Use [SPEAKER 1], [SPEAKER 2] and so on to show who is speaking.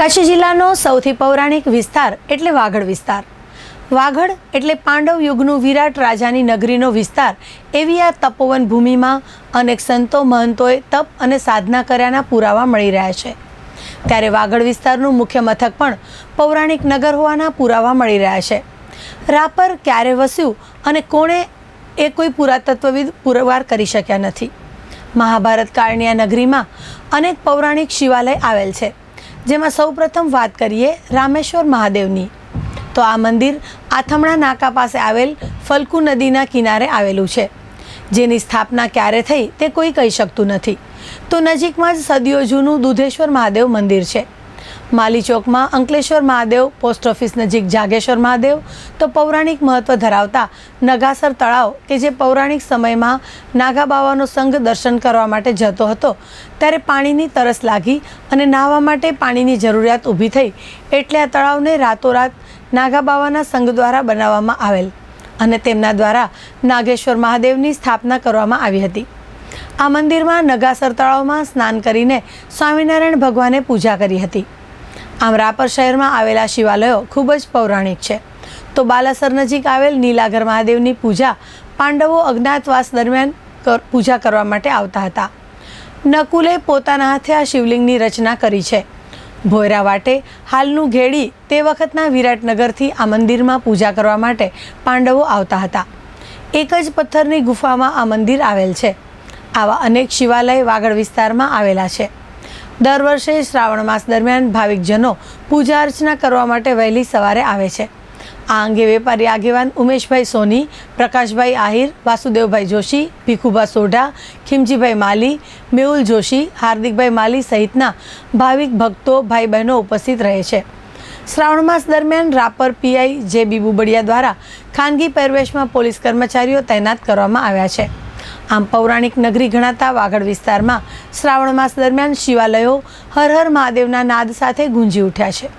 [SPEAKER 1] કચ્છ જિલ્લાનો સૌથી પૌરાણિક વિસ્તાર એટલે વાગડ વિસ્તાર. વાગડ એટલે પાંડવ યુગનું વિરાટ રાજાની નગરીનો વિસ્તાર. એવી આ તપોવન ભૂમિમાં અનેક સંતો, મહંતોએ તપ અને સાધના કર્યાના પુરાવા મળી રહ્યા છે. ત્યારે વાગડ વિસ્તારનું મુખ્ય મથક પણ પૌરાણિક નગર હોવાના પુરાવા મળી રહ્યા છે. રાપર ક્યારે વસ્યું અને કોણે એ કોઈ પુરાતત્વવિદ પુરવાર કરી શક્યા નથી. મહાભારત કાળની આ નગરીમાં અનેક પૌરાણિક શિવાલય આવેલ છે. જેમાં સૌપ્રથમ વાત કરીએ રામેશ્વર મહાદેવની. તો આ મંદિર આથમણા નાકા પાસે આવેલ ફલ્કુ નદીના કિનારે આવેલું છે. જેની સ્થાપના ક્યારે થઈ તે કોઈ કહી શકતું નથી. તો નજીકમાં જ સદીઓ જૂનું દુધેશ્વર મહાદેવ મંદિર છે. માલી ચોકમાં અંકલેશ્વર મહાદેવ, પોસ્ટ ઓફિસ નજીક જાગેશ્વર મહાદેવ તો પૌરાણિક મહત્વ ધરાવતા નગાસર તળાવ કે જે પૌરાણિક સમયમાં નાગા બાવાનો સંઘ દર્શન કરવા માટે જતો હતો. ત્યારે પાણીની તરસ લાગી અને નાહવા માટે પાણીની જરૂરિયાત ઊભી થઈ એટલે આ તળાવને રાતોરાત નાગા બાવાના સંઘ દ્વારા બનાવવામાં આવેલ અને તેમના દ્વારા નાગેશ્વર મહાદેવની સ્થાપના કરવામાં આવી હતી. આ મંદિરમાં નગાસર તળાવમાં સ્નાન કરીને સ્વામિનારાયણ ભગવાને પૂજા કરી હતી. આમ રાપર શહેરમાં આવેલા શિવાલયો ખૂબ જ પૌરાણિક છે. તો બાલાસર નજીક આવેલ નીલાગર મહાદેવની પૂજા પાંડવો અજ્ઞાતવાસ દરમિયાન પૂજા કરવા માટે આવતા હતા. નકુલે પોતાના હાથે આ શિવલિંગની રચના કરી છે. ભોયરા વાટે હાલનું ઘેડી તે વખતના વિરાટનગરથી આ મંદિરમાં પૂજા કરવા માટે પાંડવો આવતા હતા. એક જ પથ્થરની ગુફામાં આ મંદિર આવેલ છે. આવા અનેક શિવાલય વાગડ વિસ્તારમાં આવેલા છે. દર વર્ષે શ્રાવણ માસ દરમિયાન ભાવિકજનો પૂજા અર્ચના કરવા માટે વહેલી સવારે આવે છે. આ અંગે વેપારી આગેવાન ઉમેશભાઈ સોની, પ્રકાશભાઈ આહિર, વાસુદેવભાઈ જોશી, ભીખુભા સોઢા, ખીમજીભાઈ માલી, મેહુલ જોશી, હાર્દિકભાઈ માલી સહિતના ભાવિક ભક્તો ભાઈ બહેનો ઉપસ્થિત રહે છે. શ્રાવણ માસ દરમિયાન રાપર પીઆઈ જે બી બુબડિયા દ્વારા ખાનગી પહેરવેશમાં પોલીસ કર્મચારીઓ તૈનાત કરવામાં આવ્યા છે. આમ પૌરાણિક નગરી ગણાતા વાગડ વિસ્તારમાં શ્રાવણ માસ દરમિયાન શિવાલયો હર હર મહાદેવના નાદ સાથે ગુંજી ઉઠ્યા છે.